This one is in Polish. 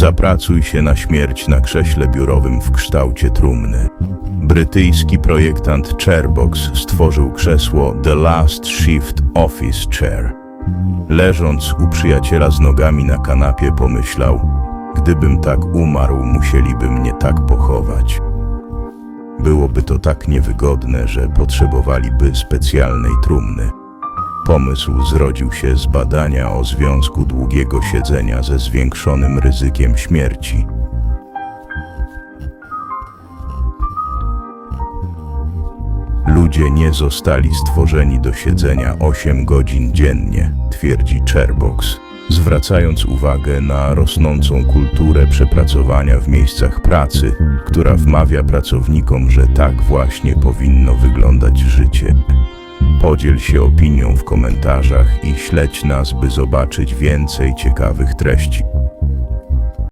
Zapracuj się na śmierć na krześle biurowym w kształcie trumny. Brytyjski projektant Chairbox stworzył krzesło The Last Shift Office Chair. Leżąc u przyjaciela z nogami na kanapie pomyślał, gdybym tak umarł, musieliby mnie tak pochować. Byłoby to tak niewygodne, że potrzebowaliby specjalnej trumny. Pomysł zrodził się z badania o związku długiego siedzenia ze zwiększonym ryzykiem śmierci. Ludzie nie zostali stworzeni do siedzenia 8 godzin dziennie, twierdzi Chairbox, zwracając uwagę na rosnącą kulturę przepracowania w miejscach pracy, która wmawia pracownikom, że tak właśnie powinno wyglądać życie. Podziel się opinią w komentarzach i śledź nas, by zobaczyć więcej ciekawych treści.